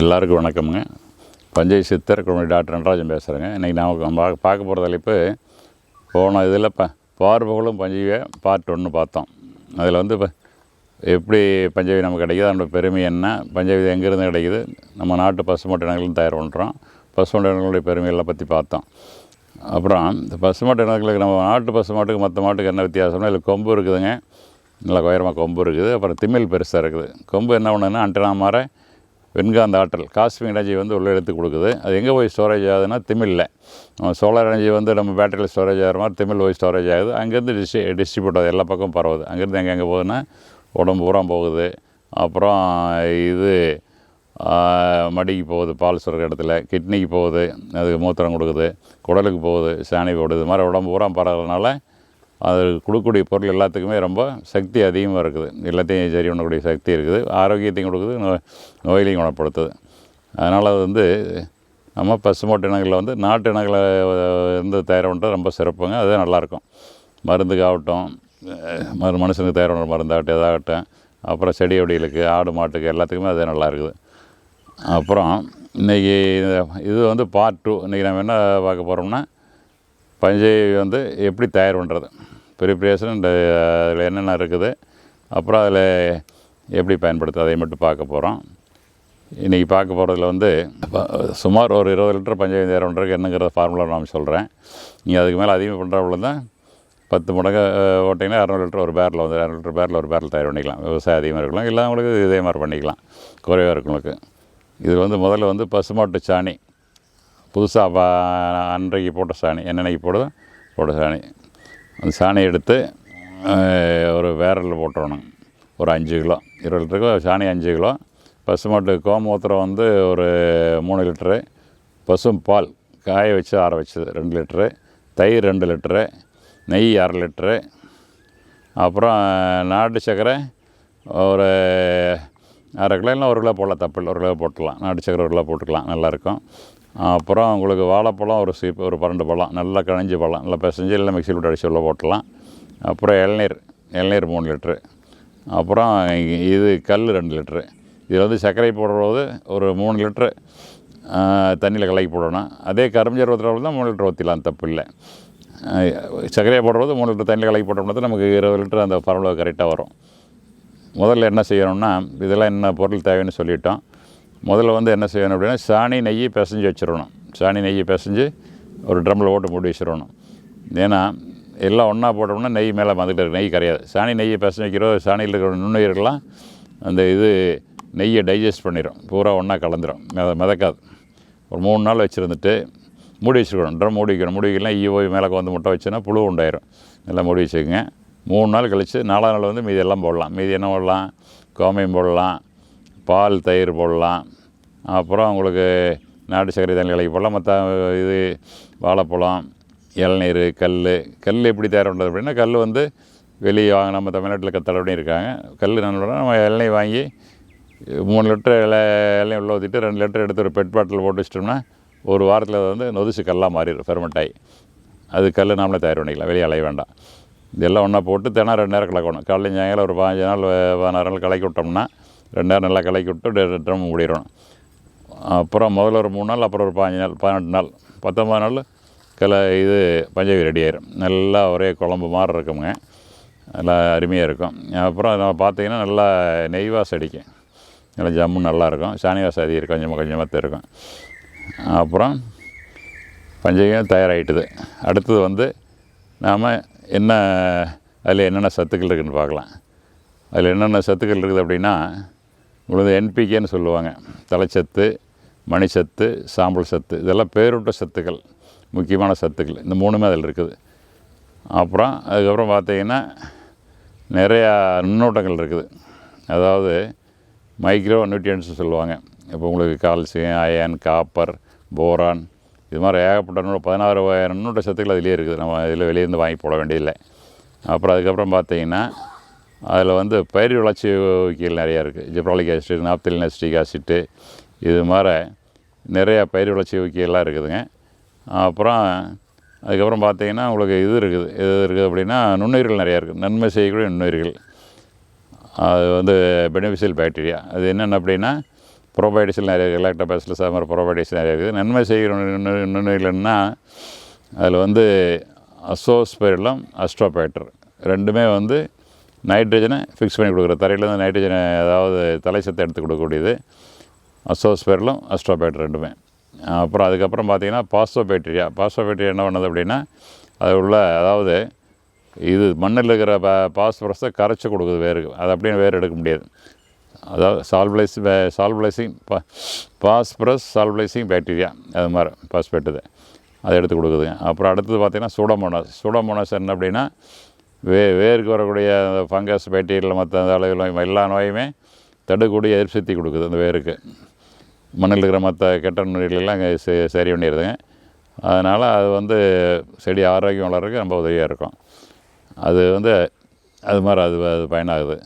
எல்லாருக்கும் வணக்கமுங்க. பஞ்சை சித்தர் குழந்தை டாக்டர் நடராஜன் பேசுகிறேங்க இன்றைக்கி நான் நம்ம பார்க்க போகிற தலைப்பு போன இதில் ப பார்வகளும் பஞ்சையை பார்ட் ஒன்று பார்த்தோம். அதில் வந்து இப்போ எப்படி பஞ்சவி நமக்கு கிடைக்குது அதோட பெருமை என்ன பஞ்சவி எங்கேருந்து கிடைக்குது நம்ம நாட்டு பசுமாட்டு இனங்களும் தயார் பண்ணுறோம் பசுமாட்டு இனங்களுடைய பெருமைகளை பற்றி பார்த்தோம். அப்புறம் இந்த பசுமாட்டு இனங்களுக்கு நம்ம நாட்டு பசுமாட்டுக்கு மற்ற மாட்டுக்கு என்ன வித்தியாசம்னா இதில் கொம்பு இருக்குதுங்க. நல்லா உயரமாக கொம்பு இருக்குது. அப்புறம் திமில் பெருசாக இருக்குது. கொம்பு என்ன பண்ணுதுன்னா அண்டனா மாற வெண்காந்த ஆற்றல். காஸ்மிக் எனர்ஜி வந்து உள்ள எடுத்து கொடுக்குது. அது எங்கே போய் ஸ்டோரேஜ் ஆகுதுன்னா திமில்ல சோலார் எனர்ஜி வந்து நம்ம பேட்டரியில் ஸ்டோரேஜ் ஆகிற மாதிரி திமிழ் போய் ஸ்டோரேஜ் ஆகுது. அங்கேருந்து டிஸ்ட்ரி டிஸ்ட்ரிபியூட் ஆகுது. எல்லா பக்கம் பரவுது. அங்கேருந்து எங்கே எங்கே போகுதுன்னா உடம்பு பூரா போகுது. அப்புறம் இது மடிக்கு போகுது. பால் சுரக்க இடத்துல. கிட்னிக்கு போகுது. அதுக்கு மூத்திரம் கொடுக்குது. குடலுக்கு போகுது. சாணி போடுது. இது மாதிரி உடம்பு பூரா பரவுறதுனால அது கொடுக்கக்கூடிய பொருள் எல்லாத்துக்குமே ரொம்ப சக்தி அதிகமாக இருக்குது. எல்லாத்தையும் சரி பண்ணக்கூடிய சக்தி இருக்குது. ஆரோக்கியத்தையும் கொடுக்குது நோய் நோயிலையும் குணப்படுத்துது. அதனால் அது வந்து நம்ம பசுமாட்டு இனங்களில் வந்து நாட்டு இனங்களை இருந்து தயார் பண்ணுறது ரொம்ப சிறப்புங்க. அதுவே நல்லாயிருக்கும். மருந்துக்காகட்டும் மறு மனுஷனுக்கு தயார் பண்ணுற மருந்தாகட்டும் இதாகட்டும் அப்புறம் செடி வடிகளுக்கு ஆடு மாட்டுக்கு எல்லாத்துக்குமே அது நல்லா இருக்குது அப்புறம் இன்றைக்கி இது வந்து பார்ட் டூ இன்றைக்கி நம்ம என்ன பார்க்க போகிறோம்னா பஞ்சை வந்து எப்படி தயார் பண்ணுறது ப்ரிப்ரேஷன் இந்த அதில் என்னென்ன இருக்குது அப்புறம் அதில் எப்படி பயன்படுத்து அதை மட்டும் பார்க்க போகிறோம் இன்றைக்கி பார்க்க போகிறதுல வந்து சுமார் ஒரு இருபது லிட்டர் பஞ்சாயத்து தயார் பண்ணுறதுக்கு என்னங்கிற ஃபார்முலா நான் சொல்கிறேன் நீங்கள் அதுக்கு மேலே அதிகமாக பண்ணுறவங்கள தான் பத்து மடங்கு ஓட்டிங்கன்னா இரநூறு லிட்டர் ஒரு பேரில் வந்து இரநூறு லிட்டர் பேரில் ஒரு பேரில் தயார் பண்ணிக்கலாம். விவசாயம் அதிகமாக இருக்கலாம். இல்லாதவங்களுக்கு இதே மாதிரி பண்ணிக்கலாம். குறைவாக இருக்கவங்களுக்கு இது வந்து முதல்ல வந்து பசுமாட்டு சாணி புதுசாக அன்றைக்கு போட்ட சாணி. என்னென்னைக்கு போடுதோ போட்ட சாணி. அந்த சாணியை எடுத்து ஒரு வேரலில் போட்டுறணும். ஒரு அஞ்சு கிலோ. இருபது லிட்டருக்கு சாணி அஞ்சு கிலோ. பசுமாட்டு கோமூத்திரம் வந்து ஒரு மூணு லிட்டரு. பசும் பால் காய வச்சு ஆற வச்சது ரெண்டு லிட்டரு. தயிர் ரெண்டு லிட்டரு. நெய் அரை லிட்டரு. அப்புறம் நாட்டு சர்க்கரை ஒரு அரை கிலோ இல்லை ஒரு கிலோ போடலாம். தப்பு இல்லை. ஒரு கிலோ போட்டுக்கலாம். நாட்டு சக்கரை ஒரு கிலோ போட்டுக்கலாம். நல்லாயிருக்கும் அப்புறம் உங்களுக்கு வாழைப்பழம் ஒரு சீப்பு ஒரு பன்னெண்டு பழம். நல்லா கனிஞ்ச பழம். நல்லா பிசைஞ்சு இல்லை மிக்சியில் விட்டு அடிச்சு உள்ள போட்டலாம் அப்புறம் இளநீர் இளநீர் மூணு லிட்ரு அப்புறம் இது கல் ரெண்டு லிட்ரு இதில் வந்து சர்க்கரை போடுறது ஒரு மூணு லிட்ரு தண்ணியில் கலக்கி போடணும். அதே கரும்பு ஊற்றுறவங்க தான் மூணு லிட்டர் ஊற்றிலாம் தப்பு இல்லை. சர்க்கரையை போடுறது மூணு லிட்டர் தண்ணியில் கலக்கி போட்டோம்னா நமக்கு இருபது லிட்டர் அந்த பரவல கரெக்டாக வரும். முதல்ல என்ன செய்யணும்னா இதெல்லாம் என்ன பொருள் தேவைன்னு சொல்லிட்டோம். முதல்ல வந்து என்ன செய்யணும் அப்படின்னா சாணி நெய் பிசைஞ்சு வச்சிடணும் சாணி நெய் பிசைஞ்சு ஒரு ட்ரம்மில் ஓட்டு மூடி வச்சிடணும் ஏன்னா எல்லாம் ஒன்றா போட்டோம்னா நெய் மேலே வந்துட்டு இருக்கு. நெய் கரையாது சாணி நெய்யை பிசைஞ்சு வைக்கிறோம் சாணியில் இருக்கிற நுண்ணுயிர்கள்லாம் அந்த இது நெய்யை டைஜஸ்ட் பண்ணிடும் பூரா ஒன்றா கலந்துடும் மித மிதக்காது. ஒரு மூணு நாள் வச்சுருந்துட்டு மூடி வச்சுருக்கணும். ட்ரம் மூடி வைக்கணும். மூடி வைக்கலாம் ஈ போய் மேலே வந்து முட்டை வச்சுன்னா புழு உண்டாயிரும். நல்லா மூடி வச்சுக்கோங்க. மூணு நாள் கழித்து நாலாம் நாள் வந்து மீதி எல்லாம் போடலாம். மீதி என்ன போடலாம்? கோமியம் போடலாம். பால் தயிர் போடலாம். அப்புறம் உங்களுக்கு நாட்டு சர்க்கரை தண்ணி கலக்கி போடலாம். மற்ற இது வாழைப்பழம் இளநீர் கல். கல் எப்படி தயார் பண்ணுறது அப்படின்னா கல் வந்து வெளியே வாங்க நம்ம தமிழ்நாட்டில் கத்தளபடியும் இருக்காங்க. கல் என்ன நம்ம இளநீ வாங்கி மூணு லிட்டர் இலை இலையும் உள்ள ஊற்றிட்டு ரெண்டு லிட்டர் எடுத்து ஒரு பெட் பாட்டில் போட்டு வச்சிட்டோம்னா ஒரு வாரத்தில் வந்து நொதிச்சு கல்லாக மாறிடும் ஃபெர்மெண்ட் ஆகி. அது கல் நாமளே தயார் பண்ணிக்கலாம் வெளியே அலைய வேண்டாம். இதெல்லாம் ஒன்றா போட்டு தினம் ரெண்டு நேரம் கலக்கணும். காலையில் சாயங்காலம் ஒரு பதினஞ்சு நாள் பதினாறு நாள் கலக்கி விட்டோம்னா ரெண்டு நேரம் நல்லா கலக்கி விட்டு ட்ரம் மூடிடணும். அப்புறம் முதல்ல ஒரு மூணு நாள் அப்புறம் ஒரு பதினஞ்சு நாள் பதினெட்டு நாள் பத்தொம்பது நாள் கல இது பஞ்சவி ரெடி ஆயிரும். நல்லா ஒரே குழம்பு மாதிரி இருக்குங்க. நல்லா அருமையாக இருக்கும். அப்புறம் நம்ம பார்த்தீங்கன்னா நல்லா நெய் வாசம் அடிக்கும் நல்லா ஜம்மு நல்லாயிருக்கும் சாணி வாசம் அதிகம் இருக்கும். கொஞ்சமாக கொஞ்சமாக இருக்கும். அப்புறம் பஞ்சகம் தயாராகிட்டுது அடுத்தது வந்து நாம் என்ன அதில் என்னென்ன சத்துக்கள் இருக்குதுன்னு பார்க்கலாம். அதில் என்னென்ன சத்துக்கள் இருக்குது அப்படின்னா உங்களுக்கு என்பிகேன்னு சொல்லுவாங்க. தலைச்சத்து மணிச்சத்து சாம்பல் சத்து. இதெல்லாம் பேரூட்ட சத்துக்கள் முக்கியமான சத்துக்கள். இந்த மூணுமே அதில் இருக்குது. அப்புறம் அதுக்கப்புறம் பார்த்தீங்கன்னா நிறையா நுண்ணோட்டங்கள் இருக்குது. அதாவது மைக்ரோ நியூட்ரியன்ஸ் சொல்லுவாங்க. இப்போ உங்களுக்கு கால்சியம் அயன் காப்பர் போரான். இது மாதிரி ஏகப்பட்ட நூறு பதினாறு வகையான நுண்ணூட்ட சத்துக்கள் அதிலே இருக்குது. நம்ம இதில் வெளியேருந்து வாங்கி போட வேண்டியதில்லை. அப்புறம் அதுக்கப்புறம் பார்த்தீங்கன்னா அதில் வந்து பயிர் வளர்ச்சி ஊக்கிகள் நிறையா இருக்குது gibberellic acid naphthalene acetic acid இது மாதிரி நிறையா பயிர் வளர்ச்சி ஊக்கிகள்லாம் இருக்குதுங்க. அப்புறம் அதுக்கப்புறம் பார்த்தீங்கன்னா உங்களுக்கு இது இருக்குது. இது இருக்குது அப்படின்னா நுண்ணுயிர்கள் நிறையா இருக்குது நன்மை செய்யக்கூடிய நுண்ணுயிர்கள். அது வந்து பெனிஃபிஷியல் பாக்டீரியா அது என்னென்ன அப்படின்னா ப்ரோபயோட்டிக்ஸ் நிறைய இருக்குது எலக்ட்ரோபேசிலஸ் அது மாதிரி ப்ரோபயோட்டிக்ஸ் நிறைய இருக்குது. நன்மை செய்கிற நுண்ணு- நுண்ணுயிர்கள்னா அதில் வந்து அசோஸ்பெரிலம் அஸ்ட்ரோபேட்டர் ரெண்டுமே வந்து நைட்ரஜனை ஃபிக்ஸ் பண்ணி கொடுக்குறது. தரையிலேருந்து நைட்ரஜனை அதாவது தலை சத்தை எடுத்து கொடுக்கக்கூடியது. அசோஸ்பேரலும் அஸ்ட்ரோபேட்டர் ரெண்டுமே. அப்புறம் அதுக்கப்புறம் பார்த்தீங்கன்னா பாஸ்டோபேக்டீரியா பாஸ்டோபேக்டீரியா என்ன பண்ணுது அப்படின்னா அது உள்ள அதாவது இது மண்ணில் இருக்கிற பா பாஸ்பரஸை கரைச்சி கொடுக்குது வேருக்கு அது அப்படியே வேறு எடுக்க முடியாது. அதாவது சால்பலைஸ் சால்பலைசிங் பா பாஸ்பரஸ் சால்பிளைசிங் பேக்டீரியா அது மாதிரி பாஸ்பேட்டுது அதை எடுத்து கொடுக்குதுங்க. அப்புறம் அடுத்தது பார்த்திங்கன்னா சூடமோனாஸ் சூடோமோனாஸ் என்ன அப்படின்னா வே வேருக்கு வரக்கூடிய அந்த ஃபங்கஸ் பேக்டீரியல் மற்ற அந்த அளவில் எல்லா நோயுமே தடுக்கூடிய எதிர்ப்பு சக்தி கொடுக்குது அந்த வேருக்கு. மண்ணில் இருக்கிற மற்ற கெட்ட நோய்களெல்லாம் அங்கே சரி பண்ணிடுதுங்க. அதனால் அது வந்து செடி ஆரோக்கியம் வளர்றதுக்கு ரொம்ப உதவியாக இருக்கும். அது வந்து அது மாதிரி அது அது பயனாகுது.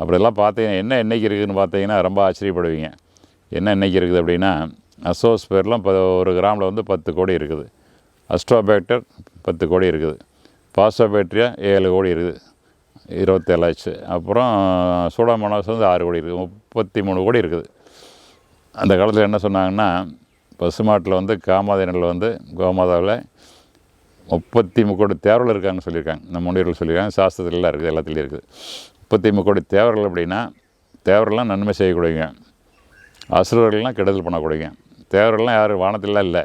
அப்படிலாம் பார்த்தீங்கன்னா என்ன என்றைக்கு இருக்குதுன்னு பார்த்தீங்கன்னா ரொம்ப ஆச்சரியப்படுவீங்க. என்ன என்றைக்கு இருக்குது அப்படின்னா அசோஸ்பேர்லாம் இப்போ ஒரு கிராமில் வந்து பத்து கோடி இருக்குது. அஸ்ட்ரோபேக்டர் பத்து கோடி இருக்குது. பாஸ்டோபேக்டீரியா ஏழு கோடி இருக்குது. இருபத்தேழாச்சு அப்புறம் சூடாமனாஸ் வந்து ஆறு கோடி இருக்குது. முப்பத்தி மூணு கோடி இருக்குது. அந்த காலத்தில் என்ன சொன்னாங்கன்னா பசுமாட்டில் வந்து காமாதேனில் வந்து கோமாதாவில் முப்பத்தி முக்கோடி தேவர்கள் இருக்காங்கன்னு சொல்லியிருக்காங்க. நம்ம முன்னோர்கள் சொல்லியிருக்காங்க. சாஸ்திரத்துலலாம் இருக்குது. எல்லாத்துலேயும் இருக்குது. முப்பத்தி முக்கோடி தேவர்கள் அப்படின்னா தேவரெல்லாம் நன்மை செய்யக்கூடியவங்க. அசுரர்கள்லாம் கெடுதல் பண்ணக்கூடியவங்க. தேவரெல்லாம் யாரும் வானத்திலாம் இல்லை.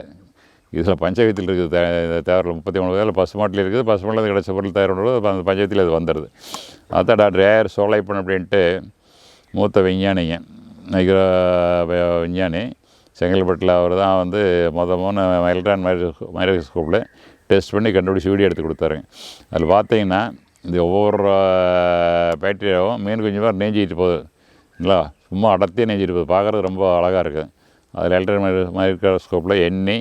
இதில் பஞ்சாயத்தில் இருக்குது தே தேவரில் முப்பத்தி மூணு பேரில் பசுமாட்டில் இருக்குது பசுமாட்டில் கிடைச்ச பொருள் தேவரோட அந்த பஞ்சாயத்தில் அது வந்துடுது. அதான் டாக்டர் ஏஆர் சோலைப்பன் அப்படின்ட்டு மூத்த விஞ்ஞானிங்க நிகர விஞ்ஞானி செங்கல்பட்டில் அவர் தான் வந்து மொத மூணு எலக்ட்ரான் மைக்ரோ மைக்ரோஸ்கோப்பில் டெஸ்ட் பண்ணி கண்டுபிடிச்சி வீடியோ எடுத்து கொடுத்தாருங்க. அதில் பார்த்தீங்கன்னா இந்த ஒவ்வொரு பேக்டீரியாவும் மீன் குஞ்சு மாதிரி நேஞ்சிட்டு போகுதுங்களா சும்மா அடர்த்தியாக நேஞ்சிட்டு போகுது. பார்க்குறது ரொம்ப அழகாக இருக்குது அதில் எலக்ட்ரான் மைக்ரோ மைக்ரோஸ்கோப்பில் எண்ணி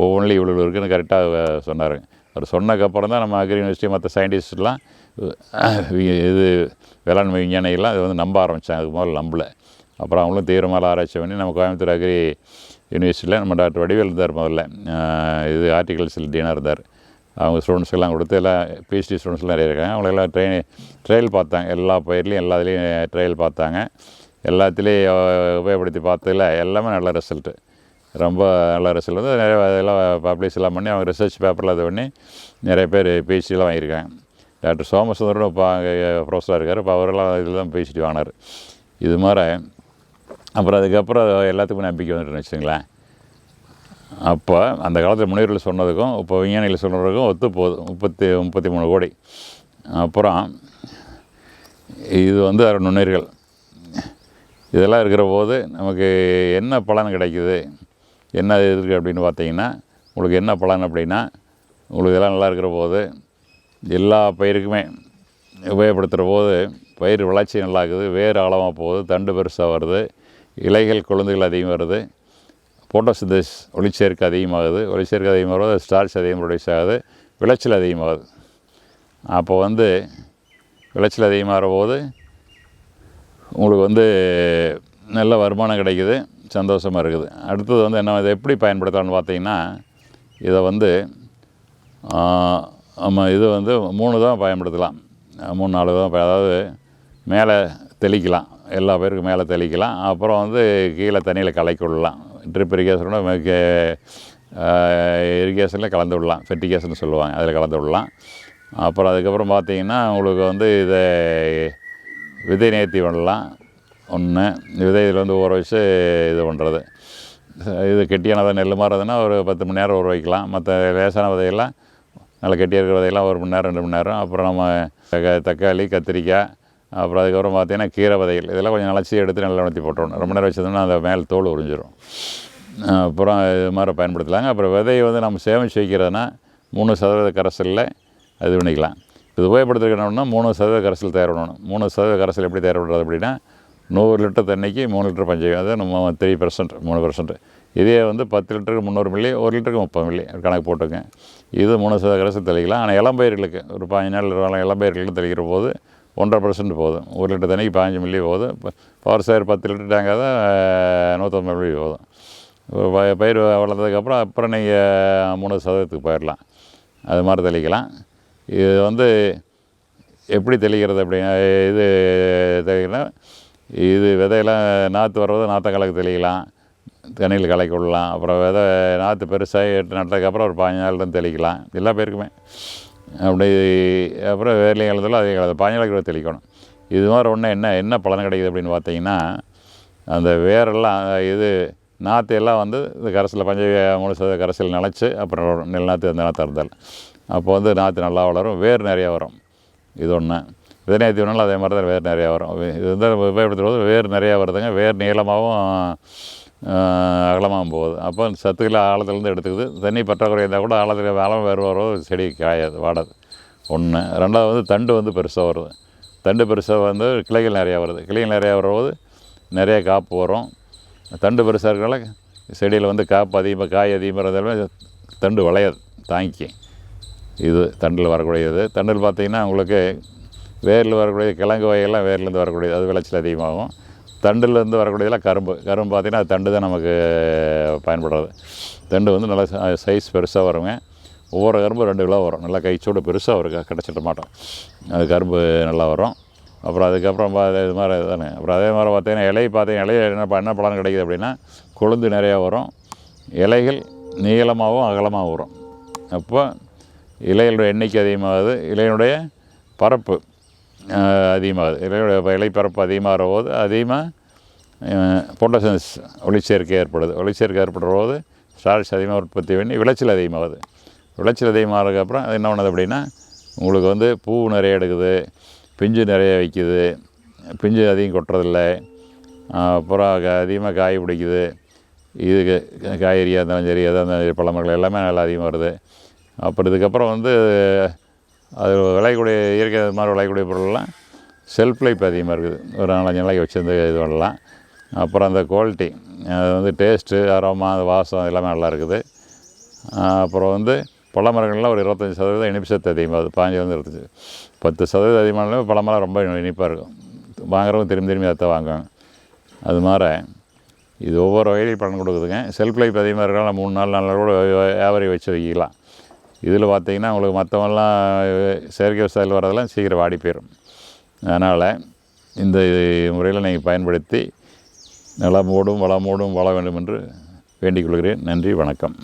ஒவ்வொன்றிலும் இவ்வளோ இருக்குன்னு கரெக்டாக சொன்னார். அவர் சொன்னதுக்கப்புறம் தான் நம்ம அக்ரி யூனிவர்சிட்டி மற்ற சயின்டிஸ்ட்லாம் இது வேளாண்மை விஞ்ஞானிகள்லாம் அதை வந்து நம்ப ஆரம்பித்தாங்க அதுக்கு முதல்ல நம்பலை. அப்புறம் அவங்களும் தீவிரமாக ஆராய்ச்சி பண்ணி நம்ம கோயம்புத்தூர் அக்ரி யூனிவர்சிட்டியில் நம்ம டாக்டர் வடிவேல் இருந்தார் முதல்ல. இது ஆர்டிகல்ஸில் டீனாக இருந்தார். அவங்க ஸ்டூடெண்ட்ஸ்க்கெல்லாம் கொடுத்து எல்லாம் பிஹெச்டி ஸ்டூடெண்ட்ஸ்லாம் நிறைய இருக்காங்க. அவங்களெல்லாம் ட்ரெயின் ட்ரையல் பார்த்தாங்க. எல்லா பயிர்லையும் எல்லா இதுலேயும் ட்ரையல் பார்த்தாங்க. எல்லாத்துலேயும் உபயோகப்படுத்தி பார்த்ததில் எல்லாமே நல்ல ரிசல்ட்டு ரொம்ப நல்ல ரிசல்ட் வந்து நிறைய இதெல்லாம் பப்ளிஷ் எல்லாம் பண்ணி அவங்க ரிசர்ச் பேப்பரில் இது பண்ணி நிறைய பேர் பிஹெச்டிலாம் வாங்கியிருக்காங்க. டாக்டர் சோமசுந்தரனும் இப்போ அங்கே ப்ரொஃபஸராக இருக்கார். இப்போ அவரெல்லாம் இதில் தான் பிஹெச்டி வாங்கினார். இது மாதிரி அப்புறம் அதுக்கப்புறம் எல்லாத்துக்கும் நம்பிக்கை வந்துட்டுன்னு வச்சுங்களேன் அப்போ அந்த காலத்தில் முனிவர்கள் சொன்னதுக்கும் இப்போ விஞ்ஞானிகள் சொன்னதுக்கும் ஒத்து போகுது. முப்பத்தி முப்பத்தி மூணு கோடி. அப்புறம் இது வந்து அரை நுண்ணுயிர்கள் இதெல்லாம் இருக்கிற போது நமக்கு என்ன பலன் கிடைக்குது? என்ன இருக்குது அப்படின்னு பார்த்தீங்கன்னா உங்களுக்கு என்ன பலன் அப்படின்னா உங்களுக்கு இதெல்லாம் நல்லா இருக்கிற போது எல்லா பயிருக்குமே உபயோகப்படுத்துகிற போது பயிர் வளர்ச்சி நல்லா இருக்குது ஆழமாக போகுது தண்டு பெருசாக வருது இலைகள் குழந்தைகள் அதிகம் வருது போட்டோசிந்தஸ் ஒளிச்சேர்க்கை அதிகமாகுது ஒளிச்சேர்க்கை அதிகமாகிறது ஸ்டார்ச் அதிகம் ப்ரொடியூஸ் ஆகுது விளைச்சல் அதிகமாகுது. அப்போ வந்து விளைச்சல் அதிகமாகிற போது உங்களுக்கு வந்து நல்ல வருமானம் கிடைக்குது. சந்தோஷமாக இருக்குது. அடுத்தது வந்து என்ன இதை எப்படி பயன்படுத்தலாம்னு பார்த்தீங்கன்னா இதை வந்து நம்ம இது வந்து மூணு தான் பயன்படுத்தலாம். மூணு நாலு தான் அதாவது மேலே தெளிக்கலாம். எல்லா பேருக்கும் மேலே தெளிக்கலாம். அப்புறம் வந்து கீழே தண்ணியில் கலக்கி விடலாம். ட்ரிப் இரிகேஷனோட இரிகேஷனில் கலந்து விடலாம். ஃபெர்டிகேஷன் சொல்லுவாங்க அதில் கலந்து விடலாம். அப்புறம் அதுக்கப்புறம் பார்த்தீங்கன்னா உங்களுக்கு வந்து இதை விதை நேர்த்தி பண்ணலாம். ஒன்று விதை இதில் வந்து ஊற வச்சு இது பண்ணுறது இது கெட்டியானதாக நெல் மாறதுன்னா ஒரு பத்து மணி நேரம் ஊற வைக்கலாம். மற்ற லேசான விதையெல்லாம் நல்ல கெட்டியாக இருக்கிற விதையெல்லாம் ஒரு மணி நேரம் ரெண்டு மணி நேரம். அப்புறம் நம்ம தக்காளி கத்திரிக்காய் அப்புறம் அதுக்கப்புறம் பார்த்தீங்கன்னா கீரை விதைகள். இதெல்லாம் கொஞ்சம் நலச்சி எடுத்து நல்லா உணர்த்தி போட்டுறணும் ரொம்ப நேரம் வச்சதுன்னா அந்த மேல் தோல் உறிஞ்சிரும். அப்புறம் இது மாதிரி பயன்படுத்தலாங்க. அப்புறம் விதையை வந்து நம்ம சேமித்து வைக்கிறதுனா மூணு சதவீத கரைசலில் அது பண்ணிக்கலாம். இது உபயோகப்படுத்திருக்கணும்னா மூணு சதவீத கரைசல் தயார் பண்ணணும். மூணு சதவீத கரைசல் எப்படி தயார் பண்ணுறது அப்படின்னா நூறு லிட்டர் தண்ணிக்கு மூணு லிட்டர் பஞ்சம். நம்ம த்ரீ பர்சன்ட் மூணு பர்சன்ட் இதே வந்து பத்து லிட்டருக்கு முந்நூறு மில்லி ஒரு லிட்டருக்கு முப்பது மில்லி கணக்கு போட்டுங்க இது மூணு சதவீத தெளிக்கலாம். ஆனால் இளம்பயிர்களுக்கு ஒரு பதினஞ்சு நாள் இருபது நாள் இளம்பயிர்களுக்கு தெளிக்கிற போது ஒன்றரை பர்சன்ட் போதும். ஒரு லிட்டர் தண்ணிக்கு பதினஞ்சு மில்லி போதும். பவர் சேர் பத்து லிட்டர் டேங்காக தான் நூற்றம்பது மில்லி போதும். பயிர் வளர்ந்ததுக்கப்புறம் அப்புறம் நீங்கள் மூணு சதவீதத்துக்கு போயிடலாம். அது மாதிரி தெளிக்கலாம். இது வந்து எப்படி தெளிக்கிறது அப்படின்னா இது தெளிக்கிறதுனா இது விதையெல்லாம் நாற்று வர்றது நாற்றக்கலக்கு தெளிக்கலாம் தண்ணியில் கலக்கி விடலாம் அப்புறம் விதை நாற்று பெருசாக எட்டு நட்டதுக்கப்புறம் ஒரு பாஞ்சு நாள் தான் தெளிக்கலாம் எல்லா பேருக்குமே அப்படி அப்புறம் வேர்லையும் காலத்தில் அதே காலத்தில் பாஞ்சு நாளைக்கு தெளிக்கணும் இது மாதிரி ஒன்று என்ன என்ன பலன் கிடைக்குது அப்படின்னு பார்த்தீங்கன்னா அந்த வேரெல்லாம் இது நாற்று எல்லாம் வந்து இந்த கரைசலில் பஞ்ச மூணு சதவீத கரைசல் நினச்சி அப்புறம் நெல் நாற்று அந்த நாற்று இருந்தால் அப்போ வந்து நாற்று நல்லா வளரும் வேர் நிறையா வரும் இது ஒன்று விதை தீவனாலும் அதே மாதிரி தான் வேர் நிறையா வரும். இது வந்து உபயோகப்படுத்துறது போது வேர் நிறையா வருதுங்க. வேர் நீளமாகவும் அகலமாகவும் போகுது. அப்போ சத்துக்களை ஆழத்துலேருந்து எடுத்துக்குது. தண்ணி பற்றாக்குறை இருந்தால் கூட ஆழத்தில் ஆழம் வேறு வரும். செடி காயாது வாடாது. ஒன்று ரெண்டாவது வந்து தண்டு வந்து பெருசாக வருது. தண்டு பெருசாக வந்து கிளைகள் நிறையா வருது. கிளைகள் நிறையா வரும்போது நிறைய காப்பு வரும். தண்டு பெருசாக இருக்கனால செடியில் வந்து காப்பு அதிகமாக காய் அதிகமாக இருந்தாலுமே தண்டு வளையாது தாங்கி இது தண்டில் வரக்கூடியது. தண்டில் பார்த்திங்கன்னா உங்களுக்கு வேரில் வரக்கூடிய கிழங்கு வகையெல்லாம் வேர்லேருந்து வரக்கூடியது அது விளைச்சல் அதிகமாகும். தண்டுலேருந்து வரக்கூடியதெல்லாம் கரும்பு கரும்பு பார்த்திங்கன்னா தண்டு தான் நமக்கு பயன்படுறது. தண்டு வந்து நல்லா சைஸ் பெருசாக வருங்க. ஒவ்வொரு கரும்பு ரெண்டு கிலோ வரும். நல்லா கைச்சோடு பெருசாக வரும் கிடச்சிட மாட்டோம். அது கரும்பு நல்லா வரும். அப்புறம் அதுக்கப்புறம் பா இது மாதிரி தானே. அப்புறம் அதே மாதிரி பார்த்திங்கன்னா இலை பார்த்தீங்கன்னா இலைய என்ன என்ன பலன் கிடைக்குது அப்படின்னா கொழுந்து நிறையா வரும். இலைகள் நீளமாகவும் அகலமாகவும் வரும். அப்போ இலைகளோட எண்ணிக்கை அதிகமாகுது. இலையினுடைய பரப்பு அதிகமாகுது இலையோட இலைப்பரப்பு அதிகமாகிற போது அதிகமாக பொட்டசன்ஸ் ஒளிச்சேர்க்கை ஏற்படுது. ஒளிச்சேர்க்கை ஏற்படுற போது ஸ்டார்ச் அதிகமாக உற்பத்தி பண்ணி விளைச்சல் அதிகமாகுது. விளைச்சல் அதிகமாகிறதுக்கப்புறம் அது என்ன பண்ணுது அப்படின்னா உங்களுக்கு வந்து பூ நிறைய எடுக்குது பிஞ்சு நிறைய வைக்குது பிஞ்சு அதிகம் கொட்டுறதில்ல அப்புறம் அதிகமாக காய் பிடிக்குது இது காய்கறியாக இருந்தாலும் சரி எதாக இருந்தாலும் சரி பழமர்கள் எல்லாமே நல்லா அதிகமாக வருது. அப்புறம் இதுக்கப்புறம் வந்து அது விளையக்கூடிய இயற்கை மாதிரி விளையக்கூடிய பொருள்லாம் செல்ஃப் லைஃப் அதிகமாக இருக்குது. ஒரு நாலஞ்சு நாளைக்கு வச்சுருந்து இது பண்ணலாம். அப்புறம் அந்த குவாலிட்டி அது வந்து டேஸ்ட்டு அரோமா அது வாசம் எல்லாமே நல்லா இருக்குது. அப்புறம் வந்து பழ மரங்கள்லாம் ஒரு இருபத்தஞ்சி சதவீதம் இனிப்பு சத்து அதிகமாகுது பாஞ்சு வந்து இருபத்தஞ்சி பத்து சதவீதம் அதிகமானாலும் பழமரம் ரொம்ப இனிப்பாக இருக்கும். வாங்குறவங்க திரும்பி திரும்பி அதை வாங்குவாங்க. அது மாதிரி இது ஒவ்வொரு வகையிலையும் பலன் கொடுக்குதுங்க. செல்ஃப் லைஃப் அதிகமாக இருக்கனால மூணு நாலு நாள் கூட ஆவரி வச்சு வைக்கலாம் இதில் பார்த்திங்கன்னா உங்களுக்கு மற்றவெல்லாம் செயற்கை விவசாயத்தில் வரதெல்லாம் சீக்கிரம் வாடி போயிடும் அதனால் இந்த முறையில் நீங்கள் பயன்படுத்தி நலமோடும் வளமோடும் வாழ வேண்டும் என்று வேண்டிக் கொள்கிறேன். நன்றி வணக்கம்.